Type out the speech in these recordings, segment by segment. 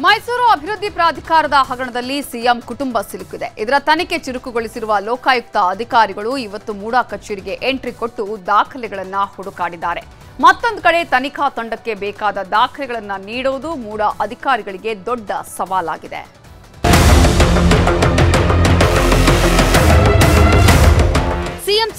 ಮೈಸೂರು ಅಭಿವೃದ್ಧಿ ಪ್ರಾಧಿಕಾರದ ಹಗರಣದಲ್ಲಿ ಸಿಎಂ ಕುಟುಂಬ ಸಿಲುಕಿದೆ. ಇದರ ತನಿಖೆ ಚುರುಕುಗೊಳಿಸಿರುವ ಲೋಕಾಯುಕ್ತ ಅಧಿಕಾರಿಗಳು ಇವತ್ತು ಮೂಡಾ ಕಚೇರಿಗೆ ಎಂಟ್ರಿ ಕೊಟ್ಟು ದಾಖಲೆಗಳನ್ನು ಹುಡುಕಾಡಿದ್ದಾರೆ. ಮತ್ತೊಂದು ಕಡೆ ತನಿಖಾ ತಂಡಕ್ಕೆ ಬೇಕಾದ ದಾಖಲೆಗಳನ್ನು ನೀಡುವುದು ಮೂಡಾ ಅಧಿಕಾರಿಗಳಿಗೆ ದೊಡ್ಡ ಸವಾಲಾಗಿದೆ.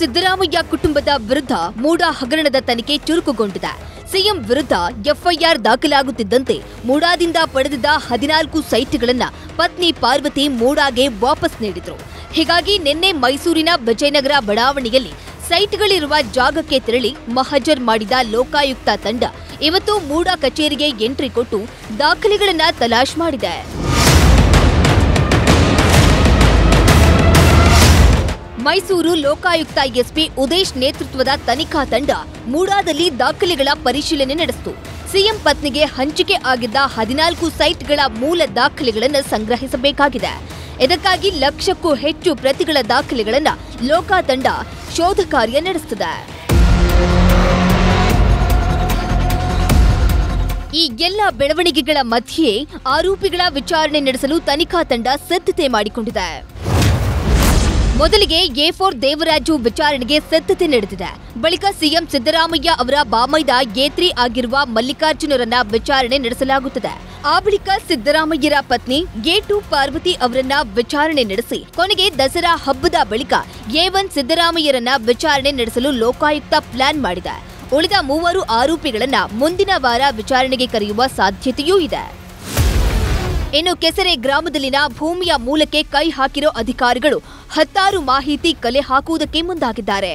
ಸಿದ್ದರಾಮಯ್ಯ ಕುಟುಂಬದ ವಿರುದ್ಧ ಮೂಡ ಹಗರಣದ ತನಿಖೆ ಚುರುಕುಗೊಂಡಿದೆ. ಸಿಎಂ ವಿರುದ್ಧ ಎಫ್ಐಆರ್ ದಾಖಲಾಗುತ್ತಿದ್ದಂತೆ ಮೂಡಾದಿಂದ ಪಡೆದಿದ್ದ ಹದಿನಾಲ್ಕು ಸೈಟ್ಗಳನ್ನು ಪತ್ನಿ ಪಾರ್ವತಿ ಮೂಡಾಗೆ ವಾಪಸ್ ನೀಡಿದ್ರು. ಹೀಗಾಗಿ ನಿನ್ನೆ ಮೈಸೂರಿನ ವಿಜಯನಗರ ಬಡಾವಣೆಯಲ್ಲಿ ಸೈಟ್ಗಳಿರುವ ಜಾಗಕ್ಕೆ ತೆರಳಿ ಮಹಜರ್ ಮಾಡಿದ ಲೋಕಾಯುಕ್ತ ತಂಡ ಇವತ್ತು ಮೂಡಾ ಕಚೇರಿಗೆ ಎಂಟ್ರಿ ಕೊಟ್ಟು ದಾಖಲೆಗಳನ್ನು ತಲಾಶ್ ಮಾಡಿದೆ. ಮೈಸೂರು ಲೋಕಾಯುಕ್ತ ಎಸ್ಪಿ ಉದೇಶ್ ನೇತೃತ್ವದ ತನಿಖಾ ತಂಡ ಮೂಡಾದಲ್ಲಿ ದಾಖಲೆಗಳ ಪರಿಶೀಲನೆ ನಡೆಸಿತು. ಸಿಎಂ ಪತ್ನಿಗೆ ಹಂಚಿಕೆ ಆಗಿದ್ದ ಹದಿನಾಲ್ಕು ಸೈಟ್ಗಳ ಮೂಲ ದಾಖಲೆಗಳನ್ನು ಸಂಗ್ರಹಿಸಬೇಕಾಗಿದೆ. ಇದಕ್ಕಾಗಿ ಲಕ್ಷಕ್ಕೂ ಹೆಚ್ಚು ಪ್ರತಿಗಳ ದಾಖಲೆಗಳನ್ನು ಲೋಕಾ ತಂಡ ಶೋಧ ಕಾರ್ಯ ನಡೆಸುತ್ತಿದೆ. ಈ ಎಲ್ಲ ಬೆಳವಣಿಗೆಗಳ ಮಧ್ಯೆ ಆರೋಪಿಗಳ ವಿಚಾರಣೆ ನಡೆಸಲು ತನಿಖಾ ತಂಡ ಸಿದ್ಧತೆ ಮಾಡಿಕೊಂಡಿದೆ. ಮೊದಲಿಗೆ ಎ ಫೋರ್ ದೇವರಾಜು ವಿಚಾರಣೆಗೆ ಸಿದ್ಧತೆ ನಡೆದಿದೆ. ಬಳಿಕ ಸಿಎಂ ಸಿದ್ದರಾಮಯ್ಯ ಅವರ ಬಾಮೈದ ಎ ಆಗಿರುವ ಮಲ್ಲಿಕಾರ್ಜುನರನ್ನ ವಿಚಾರಣೆ ನಡೆಸಲಾಗುತ್ತದೆ. ಆ ಬಳಿಕ ಸಿದ್ದರಾಮಯ್ಯರ ಪತ್ನಿ ಎ ಟು ಪಾರ್ವತಿ ಅವರನ್ನ ವಿಚಾರಣೆ ನಡೆಸಿ, ಕೊನೆಗೆ ದಸರಾ ಹಬ್ಬದ ಬಳಿಕ ಎ ಒನ್ ಸಿದ್ದರಾಮಯ್ಯರನ್ನ ವಿಚಾರಣೆ ನಡೆಸಲು ಲೋಕಾಯುಕ್ತ ಪ್ಲಾನ್ ಮಾಡಿದೆ. ಉಳಿದ ಮೂವರು ಆರೋಪಿಗಳನ್ನ ಮುಂದಿನ ವಾರ ವಿಚಾರಣೆಗೆ ಕರೆಯುವ ಸಾಧ್ಯತೆಯೂ ಇದೆ. ಇನ್ನು ಕೆಸರೆ ಗ್ರಾಮದಲ್ಲಿನ ಭೂಮಿಯ ಮೂಲಕ್ಕೆ ಕೈ ಹಾಕಿರೋ ಅಧಿಕಾರಿಗಳು ಹತ್ತಾರು ಮಾಹಿತಿ ಕಲೆ ಹಾಕುವುದಕ್ಕೆ ಮುಂದಾಗಿದ್ದಾರೆ.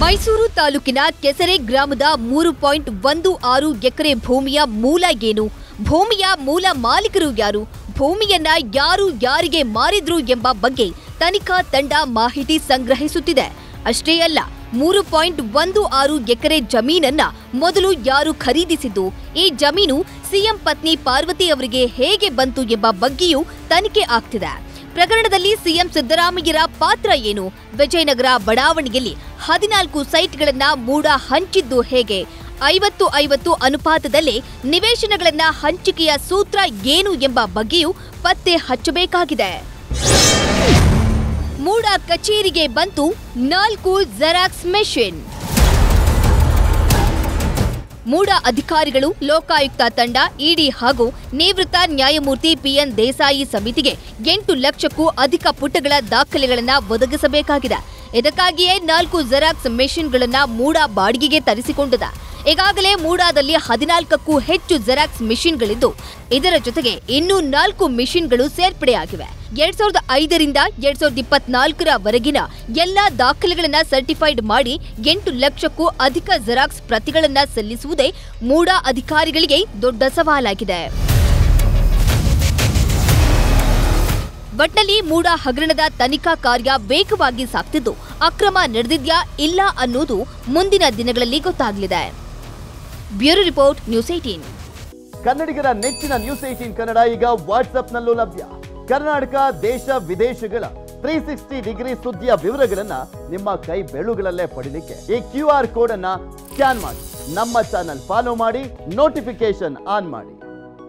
ಮೈಸೂರು ತಾಲೂಕಿನ ಕೆಸರೆ ಗ್ರಾಮದ ಮೂರು ಪಾಯಿಂಟ್ ಒಂದು ಆರು ಎಕರೆ ಭೂಮಿಯ ಮೂಲ ಏನು? ಭೂಮಿಯ ಮೂಲ ಮಾಲೀಕರು ಯಾರು? ಭೂಮಿಯನ್ನ ಯಾರು ಯಾರಿಗೆ ಮಾರಿದ್ರು ಎಂಬ ಬಗ್ಗೆ ತನಿಖಾ ತಂಡ ಮಾಹಿತಿ ಸಂಗ್ರಹಿಸುತ್ತಿದೆ. ಅಷ್ಟೇ ಅಲ್ಲ ಮೂರು ಪಾಯಿಂಟ್ ಒಂದು ಆರು ಎಕರೆ ಜಮೀನನ್ನ ಮೊದಲು ಯಾರು ಖರೀದಿಸಿದ್ದು? ಈ ಜಮೀನು ಸಿಎಂ ಪತ್ನಿ ಪಾರ್ವತಿ ಅವರಿಗೆ ಹೇಗೆ ಬಂತು ಎಂಬ ಬಗ್ಗೆಯೂ ತನಿಖೆ ಆಗ್ತಿದೆ. ಪ್ರಕರಣದಲ್ಲಿ ಸಿಎಂ ಸಿದ್ದರಾಮಯ್ಯರ ಪಾತ್ರ ಏನು? ವಿಜಯನಗರ ಬಡಾವಣೆಯಲ್ಲಿ ಹದಿನಾಲ್ಕು ಸೈಟ್ಗಳನ್ನ ಮೂಡ ಹಂಚಿದ್ದು ಹೇಗೆ? ಐವತ್ತು ಐವತ್ತು ಅನುಪಾತದಲ್ಲಿ ನಿವೇಶನಗಳನ್ನ ಹಂಚಿಕೆಯ ಸೂತ್ರ ಏನು ಎಂಬ ಬಗ್ಗೆಯೂ ಪತ್ತೆ ಹಚ್ಚಬೇಕಾಗಿದೆ. ಕಚೇರಿಗೆ ಬಂತು ನಾಲ್ಕು ಜೆರಾಕ್ಸ್ ಮೆಷಿನ್ ಮೂಡ ಅಧಿಕಾರಿಗಳು, ಲೋಕಾಯುಕ್ತ ತಂಡ, ಇಡಿ ಹಾಗೂ ನಿವೃತ್ತ ನ್ಯಾಯಮೂರ್ತಿ ಪಿಎನ್ ದೇಸಾಯಿ ಸಮಿತಿಗೆ ಎಂಟು ಲಕ್ಷಕ್ಕೂ ಅಧಿಕ ಪುಟಗಳ ದಾಖಲೆಗಳನ್ನು ಒದಗಿಸಬೇಕಾಗಿದೆ. ಇದಕ್ಕಾಗಿಯೇ ನಾಲ್ಕು ಜೆರಾಕ್ಸ್ ಮೆಷಿನ್ಗಳನ್ನ ಮೂಡಾ ಬಾಡಿಗೆಗೆ ತರಿಸಿಕೊಂಡಿದೆ. ಈಗಾಗಲೇ ಮೂಡಾದಲ್ಲಿ ಹದಿನಾಲ್ಕಕ್ಕೂ ಹೆಚ್ಚು ಜೆರಾಕ್ಸ್ ಮೆಷಿನ್ಗಳಿದ್ದು ಇದರ ಜೊತೆಗೆ ಇನ್ನೂ ನಾಲ್ಕು ಮೆಷಿನ್ಗಳು ಸೇರ್ಪಡೆಯಾಗಿವೆ. ಎರಡ್ ಸಾವಿರದ ಐದರಿಂದ ಎರಡ್ ಸಾವಿರದ ಇಪ್ಪತ್ನಾಲ್ಕರವರೆಗಿನ ಎಲ್ಲಾ ದಾಖಲೆಗಳನ್ನ ಸರ್ಟಿಫೈಡ್ ಮಾಡಿ ಎಂಟು ಲಕ್ಷಕ್ಕೂ ಅಧಿಕ ಜೆರಾಕ್ಸ್ ಪ್ರತಿಗಳನ್ನ ಸಲ್ಲಿಸುವುದೇ ಮೂಡಾ ಅಧಿಕಾರಿಗಳಿಗೆ ದೊಡ್ಡ ಸವಾಲಾಗಿದೆ. ಒಟ್ನಲ್ಲಿ ಮೂಡ ಹಗರಣದ ತನಿಖಾ ಕಾರ್ಯ ವೇಗವಾಗಿ ಸಾಗ್ತಿದ್ದು, ಅಕ್ರಮ ನಡೆದಿದ್ಯಾ ಇಲ್ಲ ಅನ್ನೋದು ಮುಂದಿನ ದಿನಗಳಲ್ಲಿ ಗೊತ್ತಾಗಲಿದೆ. ಬ್ಯೂರೋ ರಿಪೋರ್ಟ್, ನ್ಯೂಸ್ ಏಟೀನ್ ಕನ್ನಡಿಗರ ನೆಚ್ಚಿನ ನ್ಯೂಸ್ ಏಟೀನ್ ಕನ್ನಡ ಈಗ ವಾಟ್ಸ್ಆಪ್ನಲ್ಲೂ ಲಭ್ಯ. ಕರ್ನಾಟಕ, ದೇಶ, ವಿದೇಶಗಳ ತ್ರೀ ಸಿಕ್ಸ್ಟಿ ಡಿಗ್ರಿ ಸುದ್ದಿಯ ವಿವರಗಳನ್ನ ನಿಮ್ಮ ಕೈ ಬೆಳುಗಳಲ್ಲೇ ಪಡಿಲಿಕ್ಕೆ ಈ ಕ್ಯೂ ಆರ್ ಕೋಡ್ ಅನ್ನ ಸ್ಕ್ಯಾನ್ ಮಾಡಿ. ನಮ್ಮ ಚಾನಲ್ ಫಾಲೋ ಮಾಡಿ ನೋಟಿಫಿಕೇಶನ್ ಆನ್ ಮಾಡಿ.